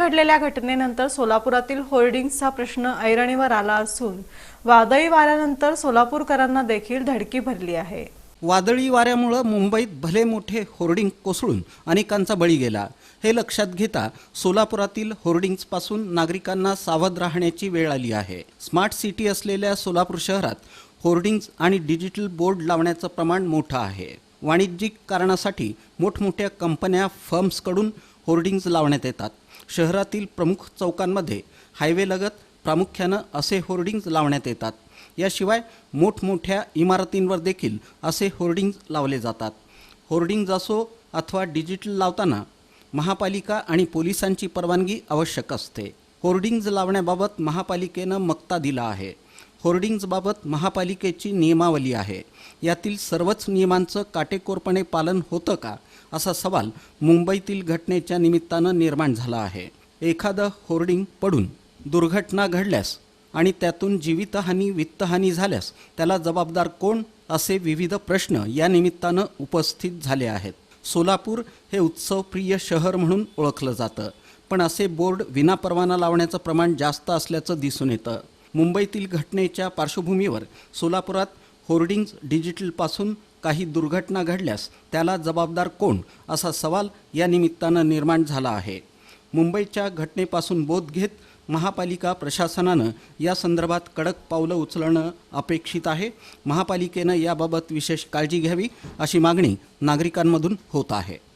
घडलेल्या घटनेनंतर सोलापुरातील होर्डिंगचा प्रश्न ऐरणीवर आला असून वादळी वाऱ्यानंतर सोलापूरकरांना देखील धडकी भरली आहे. वादळी वाऱ्यामुळं मुंबईत भले मोठे होर्डिंग कोसळून अनेकांचा बळी गेला. हे लक्षात घेता सोलापुरातील होर्डिंग्जपासून नागरिकांना सावध राहण्याची वेळ आली आहे. स्मार्ट सिटी असलेल्या सोलापूर शहरात होर्डिंग्ज आणि डिजिटल बोर्ड लावण्याचं प्रमाण मोठं आहे. वाणिज्यिक कारणासाठी मोठमोठ्या कंपन्या फर्म्सकडून होर्डिंग्ज लावण्यात येतात. शहरातील प्रमुख चौकांमध्ये हायवेलगत प्रामुख्यानं असे होर्डिंग्ज लावण्यात येतात. याशिवाय मोठमोठ्या इमारतींवर देखील असे होर्डिंग्ज लावले जातात. होर्डिंग्ज असो अथवा डिजिटल लावताना महापालिका आणि पोलिसांची परवानगी आवश्यक असते. होर्डिंग्ज लावण्याबाबत महापालिकेनं मक्ता दिला आहे. होर्डिंग्जबाबत महापालिकेची नियमावली आहे. यातील सर्वच नियमांचं काटेकोरपणे पालन होतं का? असा सवाल मुंबईतील घटनेच्या निमित्तानं निर्माण झाला आहे. एखादं होर्डिंग पडून दुर्घटना घडल्यास आणि त्यातून जीवितहानी वित्तहानी झाल्यास त्याला जबाबदार कोण? असे विविध प्रश्न या निमित्तानं उपस्थित झाले आहेत. सोलापूर हे उत्सवप्रिय शहर म्हणून ओळखलं जातं. पण असे बोर्ड विनापरवाना लावण्याचं प्रमाण जास्त असल्याचं दिसून येतं. मुंबईतील घटनेच्या पार्श्वभूमीवर सोलापुरात होर्डिंग्ज डिजिटलपासून काही दुर्घटना घडल्यास त्याला जबाबदार कोण असा सवाल या निमित्तानं निर्माण झाला आहे. मुंबईच्या घटनेपासून बोध घेत महापालिका प्रशासनानं या संदर्भात कडक पावलं उचलणं अपेक्षित आहे. महापालिकेनं याबाबत विशेष काळजी घ्यावी अशी मागणी नागरिकांमधून होत आहे.